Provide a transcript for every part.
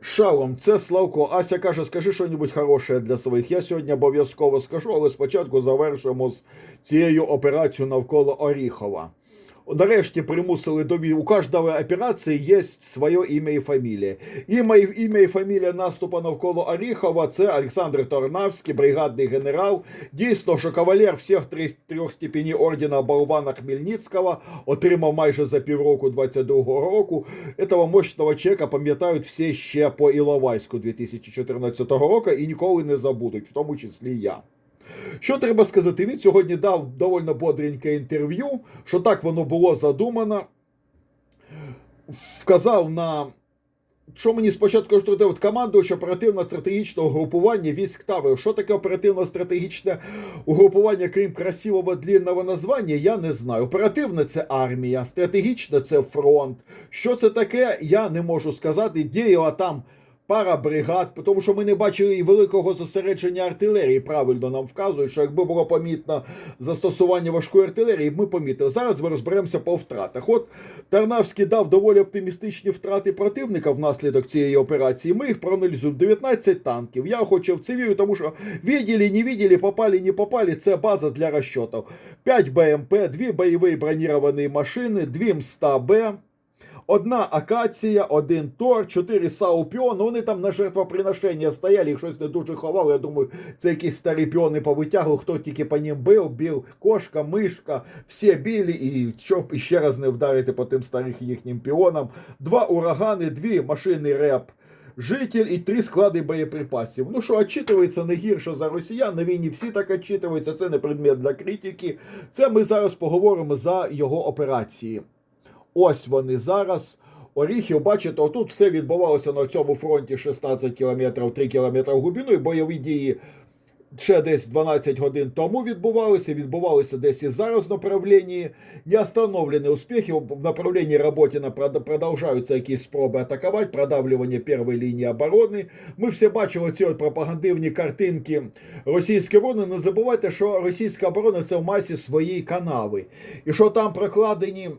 Шалом, це Славко. Ася каже, скажи щось хороше для своїх. Я сьогодні обов'язково скажу, але спочатку завершимо з цією операцією навколо Оріхова. Нарешті примусили до війни. У кожної операції є своє ім'я і фамілія. Ім'я, ім'я і фамілія наступу навколо Оріхова це Олександр Торнавський, бригадний генерал. Дійсно, що кавалер всіх три- трьох степеней ордена Болвана Хмельницького отримав майже за півроку 22-го року. Этого мощного чека пам'ятають всі ще по Іловайську 2014 року і ніколи не забудуть, в тому числі я. Що треба сказати? Він сьогодні дав доволі бодреньке інтерв'ю, що так воно було задумано. Вказав на. Що мені спочатку що от командувач оперативно-стратегічного групування військ Таврів. Що таке оперативно-стратегічне угрупування, крім красивого длінного названня, я не знаю. Оперативне це армія, стратегічне це фронт. Що це таке, я не можу сказати. Діяла там пара бригад, тому що ми не бачили і великого зосередження артилерії. Правильно нам вказують, що якби було помітно застосування важкої артилерії, ми помітили. Зараз ми розберемося по втратах. От Тарнавський дав доволі оптимістичні втрати противника внаслідок цієї операції. Ми їх проаналізуємо. 19 танків. Я хочу в це вірю, тому що видели, не видели, попали, не попали. Це база для розчотів. 5 БМП, 2 бойові броніровані машини, 2 МСТА-Б. Одна акація, один тор, чотири саупіон. Ну, вони там на жертвоприношення стояли, їх щось не дуже ховали. Я думаю, це якісь старі піони повитягли, хто тільки по ним бив, бив кошка, мишка, всі білі, і щоб іще раз не вдарити по тим старих їхнім піонам. Два урагани, дві машини реп. Житель і три склади боєприпасів. Ну що, отчитується не гірше за росіян. На війні всі так отчитуються. Це не предмет для критики. Це ми зараз поговоримо за його операції. Ось вони зараз. Оріхів, бачите, отут все відбувалося на цьому фронті 16 кілометрів, 3 кілометри і бойові дії ще десь 12 годин тому відбувалися, відбувалися десь і зараз в направленні. Не остановлені успіхи в направленні Роботіна прод- продовжуються якісь спроби атакувати, продавлювання першої лінії оборони. Ми всі бачили ці от пропагандивні картинки російської оборони. Не забувайте, що російська оборона це в масі своєї канави. І що там прокладені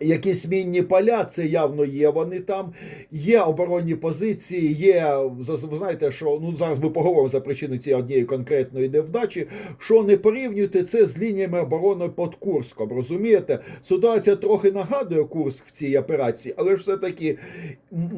якісь мінні поля, це явно є. Вони там є оборонні позиції, є. Ви знаєте, що ну зараз ми поговоримо за причини цієї однієї конкретної невдачі. Що не порівнюйте це з лініями оборони під Курском. Розумієте, ситуація трохи нагадує Курск в цій операції, але ж все-таки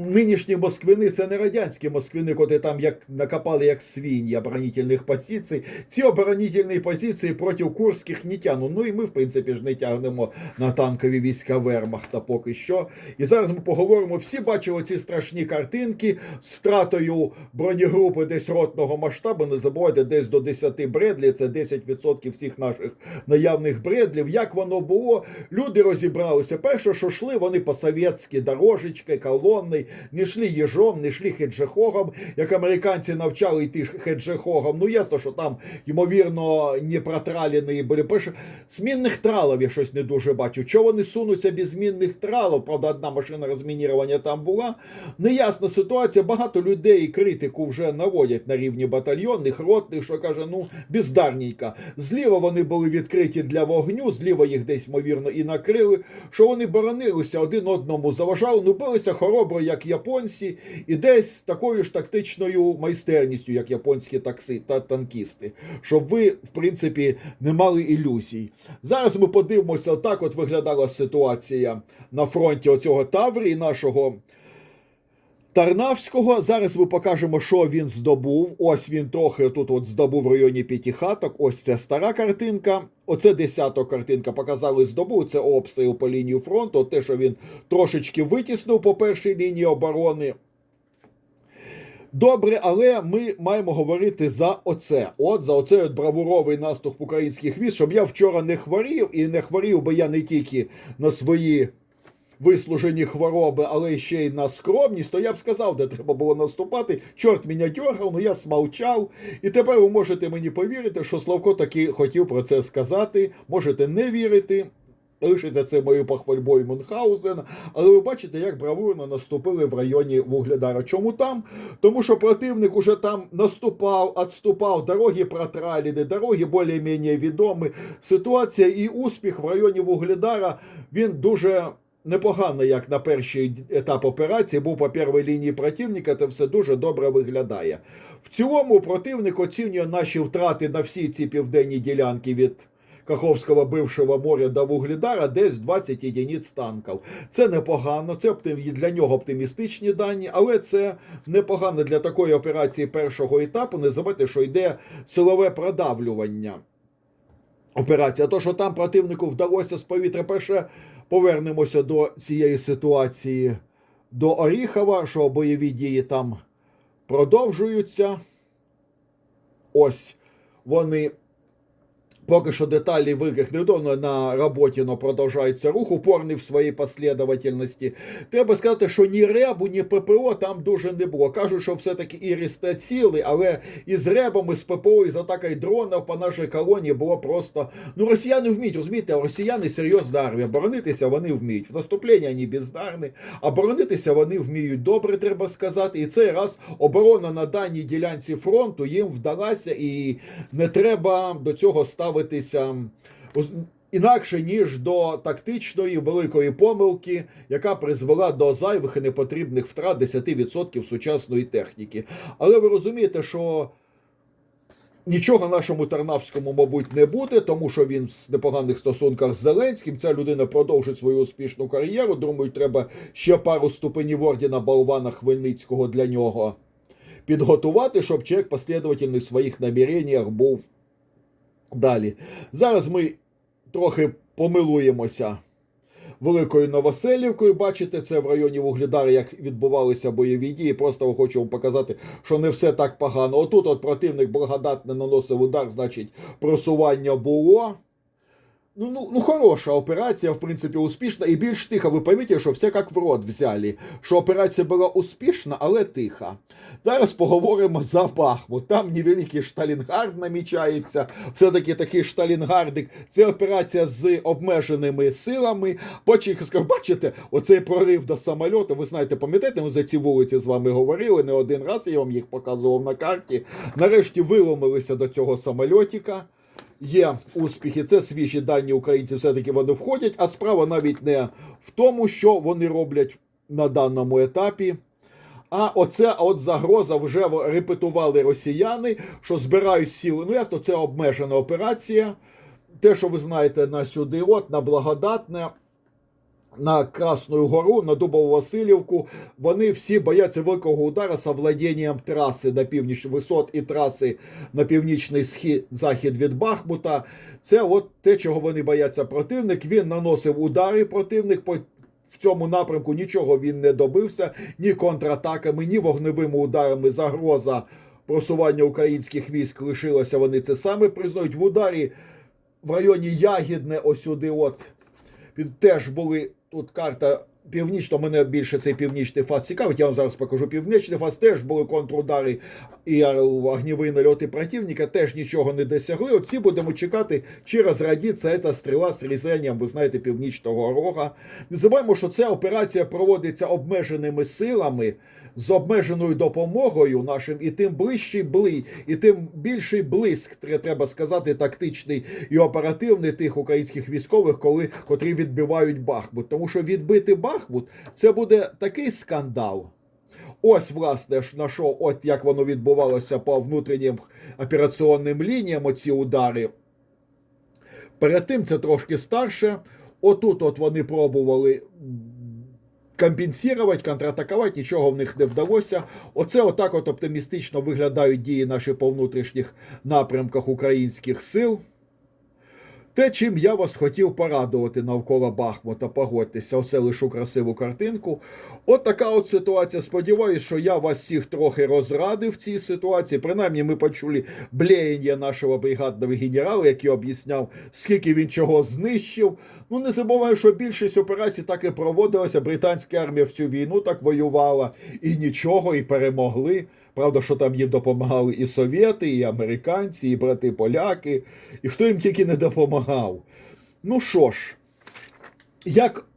нинішні москвини це не радянські москвини, котрі там як накопали як свиньї оборонительних позицій. Ці оборонительні позиції проти курських не тягнуть. Ну і ми, в принципі, ж не тягнемо на танкові війська Вермахта поки що. І зараз ми поговоримо. Всі бачили ці страшні картинки з втратою бронегрупи десь ротного масштабу. Не забувайте, десь до 10 бредлі, це 10% всіх наших наявних бредлів. Як воно було? Люди розібралися. Перше, що йшли, вони по совєтськи дорожечки, колонни, не йшли їжом, не йшли хеджехогом, як американці навчали йти хеджехогом. Ну, ясно, що там, ймовірно, не протралені були. Перше, змінних тралів я щось не дуже бачу. Чого вони сунуться без змінних тралів? Правда, одна машина розмінірування там була. Неясна ситуація. Багато людей критику вже наводять на рівні батальйонних, ротних, що каже, ну, бездарненько. Зліва вони були відкриті для вогню, зліва їх десь, ймовірно, і накрили. Що вони боронилися, один одному заважали, ну билися хоробро, як японці, і десь з такою ж тактичною майстерністю, як японські такси та танкісти, щоб ви, в принципі, не мали ілюзій. Зараз ми подивимося, так от виглядала ситуація на фронті оцього Таврі нашого. Тарнавського. Зараз ми покажемо, що він здобув. Ось він трохи тут от здобув в районі п'ятихаток. Ось це стара картинка. Оце десята картинка. Показали здобув. Це обстріл по лінії фронту. Те, що він трошечки витіснув по першій лінії оборони. Добре, але ми маємо говорити за оце. От за оцей от бравуровий наступ українських військ, щоб я вчора не хворів, і не хворів би я не тільки на свої вислужені хвороби, але ще й на скромність, то я б сказав, де треба було наступати. Чорт мене дьоргав, ну я смовчав. І тепер ви можете мені повірити, що Славко таки хотів про це сказати. Можете не вірити. Лишиться це моєю похвальбою Мюнхгаузена, але ви бачите, як бравурно наступили в районі Вугледара. Чому там? Тому що противник уже там наступав, відступав, дороги протралені, дороги більш-менш відомі. Ситуація і успіх в районі Вугледара він дуже непогано, як на перший етап операції був по першій лінії противника, це все дуже добре виглядає. В цілому противник оцінює наші втрати на всі ці південні ділянки від Каховського бившого моря до Вугледара десь 20 єдиниць танків. Це непогано, це для нього оптимістичні дані, але це непогано для такої операції першого етапу. Не забудьте, що йде силове продавлювання. Операція. То, що там противнику вдалося з повітря, перше повернемося до цієї ситуації до Оріхова, що бойові дії там продовжуються. Ось вони. Поки що деталі викрих недавно на роботі, но продовжується рух, упорний в своїй послідовательності. Треба сказати, що ні ребу, ні ППО там дуже не було. Кажуть, що все-таки і рісте ціли, але із ребом, і з ППО, і з атакою дронів по нашій колонії було просто. Ну, росіяни вміють, розумієте, росіяни серйозна армія. Боронитися вони вміють. В наступлення вони бездарні, а боронитися вони вміють добре, треба сказати. І цей раз оборона на даній ділянці фронту їм вдалася, і не треба до цього ставитися інакше, ніж до тактичної великої помилки, яка призвела до зайвих і непотрібних втрат 10% сучасної техніки. Але ви розумієте, що. Нічого нашому Тарнавському, мабуть, не буде, тому що він в непоганих стосунках з Зеленським. Ця людина продовжить свою успішну кар'єру. Думаю, треба ще пару ступенів ордена Балвана Хмельницького для нього підготувати, щоб чек послідовательний в своїх наміреннях був далі. Зараз ми трохи помилуємося Великою Новоселівкою. Бачите, це в районі Вугледара, як відбувалися бойові дії. Просто хочу вам показати, що не все так погано. Отут от противник благодатне наносив удар, значить, просування було. Ну, ну, ну, хороша операція, в принципі, успішна і більш тиха. Ви поймите, що все як в рот взяли. Що операція була успішна, але тиха. Зараз поговоримо за Бахмут. Там невеликий Шталінгард намічається. Все-таки такий Шталінгардик. Це операція з обмеженими силами. Потім, бачите, оцей прорив до самольоту. Ви знаєте, пам'ятаєте, ми за ці вулиці з вами говорили не один раз, я вам їх показував на карті. Нарешті виломилися до цього самольотика. Є успіхи, це свіжі дані українці, все-таки вони входять, а справа навіть не в тому, що вони роблять на даному етапі. А оце от загроза вже репетували росіяни, що збирають сіли. Ну, ясно, це обмежена операція. Те, що ви знаєте, на сюди, от, на благодатне, на Красну Гору, на Дубову Васильівку, вони всі бояться великого удара з овладінням траси на північ висот і траси на північний схід захід від Бахмута. Це от те, чого вони бояться противник. Він наносив удари противник по. В цьому напрямку нічого він не добився ні контратаками, ні вогневими ударами. Загроза просування українських військ лишилася. Вони це саме признають. В ударі в районі Ягідне, ось сюди, от під теж були тут карта. Північно мене більше цей північний фаз цікавить. Я вам зараз покажу північний фаз. Теж були контрудари і огніві нальоти противника, теж нічого не досягли. Оці будемо чекати, чи розрадіться ця стріла з різанням, ви знаєте, північного рога. Не забуваємо, що ця операція проводиться обмеженими силами з обмеженою допомогою нашим, і тим ближчий бли, і тим більший блиск, треба сказати, тактичний і оперативний тих українських військових, коли котрі відбивають Бахмут. Тому що відбити Бахмут це буде такий скандал. Ось, власне, на що, от як воно відбувалося по внутрішнім операційним лініям, оці удари. Перед тим це трошки старше. Отут от вони пробували компенсувати, контратакувати, нічого в них не вдалося. Оце отак от оптимістично виглядають дії наші по внутрішніх напрямках українських сил. Те, чим я вас хотів порадувати навколо Бахмута, погодьтеся, оце лишу красиву картинку. От така от ситуація. Сподіваюсь, що я вас всіх трохи розрадив в цій ситуації. Принаймні, ми почули блеяння нашого бригадного генерала, який об'ясняв, скільки він чого знищив. Ну, не забуваю, що більшість операцій так і проводилася. Британська армія в цю війну так воювала і нічого, і перемогли. Правда, що там їм допомагали і совєти, і американці, і брати поляки, і хто їм тільки не допомагав. Ну що ж, як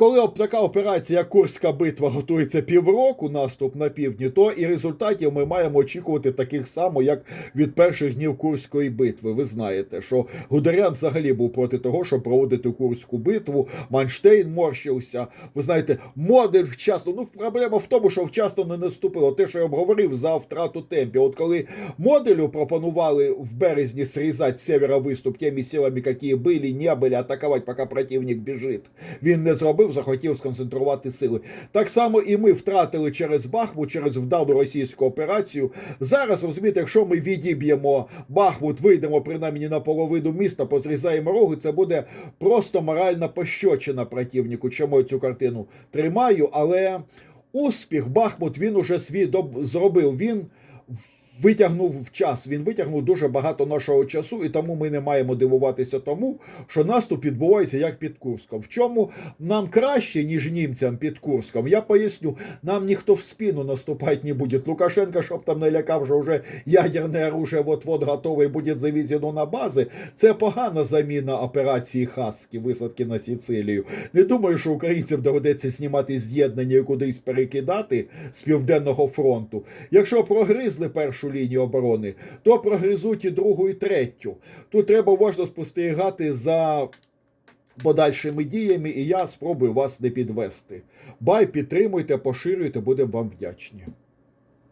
коли така операція, Курська битва, готується півроку, наступ на півдні, то і результатів ми маємо очікувати таких само, як від перших днів Курської битви. Ви знаєте, що Гудерян взагалі був проти того, щоб проводити Курську битву. Манштейн морщився. Ви знаєте, модель вчасно. Ну, проблема в тому, що вчасно не наступило. Те, що я обговорив за втрату темпів. От коли моделю пропонували в березні срізати севера виступ тими силами, які були, не були, атакувати, поки противник біжить. Він не зробив, захотів сконцентрувати сили. Так само і ми втратили через Бахмут, через вдалу російську операцію. Зараз розумієте, якщо ми відіб'ємо Бахмут, вийдемо принаймні на половину міста, позрізаємо роги, це буде просто моральна пощочина противнику. Чому я цю картину тримаю? Але успіх Бахмут він уже свій доб- зробив. Він витягнув в час. Він витягнув дуже багато нашого часу, і тому ми не маємо дивуватися тому, що наступ відбувається як під Курском. В чому нам краще, ніж німцям під Курском, я поясню, нам ніхто в спину наступати не буде. Лукашенко, щоб там не лякав, що вже ядерне оружие вот-вот готове буде завезено на бази. Це погана заміна операції Хаски, висадки на Сицилію. Не думаю, що українцям доведеться знімати з'єднання і кудись перекидати з південного фронту. Якщо прогризли першу лінію оборони, то прогризуть і другу, і третю. Тут треба уважно спостерігати за подальшими діями, і я спробую вас не підвести. Бай, підтримуйте, поширюйте, будемо вам вдячні.